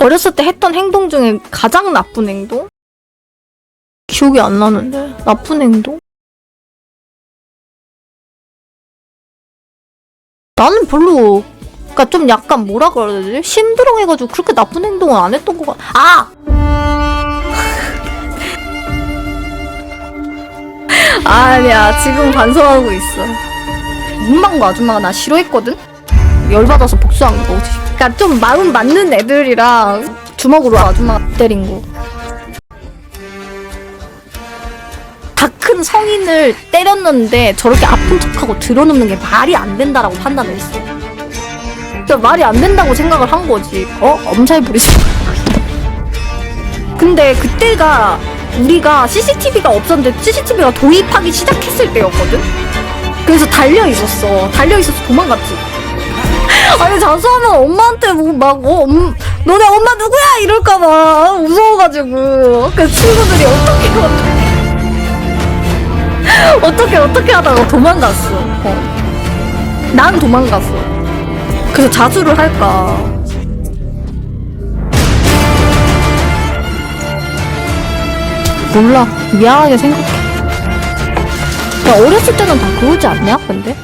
어렸을 때 했던 행동 중에 가장 나쁜 행동? 기억이 안 나는데. 나쁜 행동? 나는 별로, 그니까 좀 약간 뭐라 그래야 되지? 심드렁해가지고 그렇게 나쁜 행동을 안 했던 것 같아. 아! 아니야, 지금 반성하고 있어. 문방구 아줌마가 나 싫어했거든? 열받아서 복수한 거지. 그니까 좀 마음 맞는 애들이랑 주먹으로 아줌마가 때린 거. 다 큰 성인을 때렸는데 저렇게 아픈 척하고 들어눕는 게 말이 안 된다라고 판단을 했어. 그러니까 말이 안 된다고 생각을 한 거지. 어? 엄살 부리지. 근데 그때가 우리가 CCTV가 없었는데 CCTV가 도입하기 시작했을 때였거든? 그래서 달려 있었어. 달려 있어서 도망갔지. 아니 자수하면 엄마한테 뭐막 어, 엄, 너네 엄마 누구야 이럴까봐 무서워가지고 그 친구들이 어떻게 어떻게 어떻게 어떻게 하다가 도망갔어. 어. 난 도망갔어. 그래서 자수를 할까. 몰라. 미안하게 생각해. 야, 어렸을 때는 다 그러지 않냐? 근데?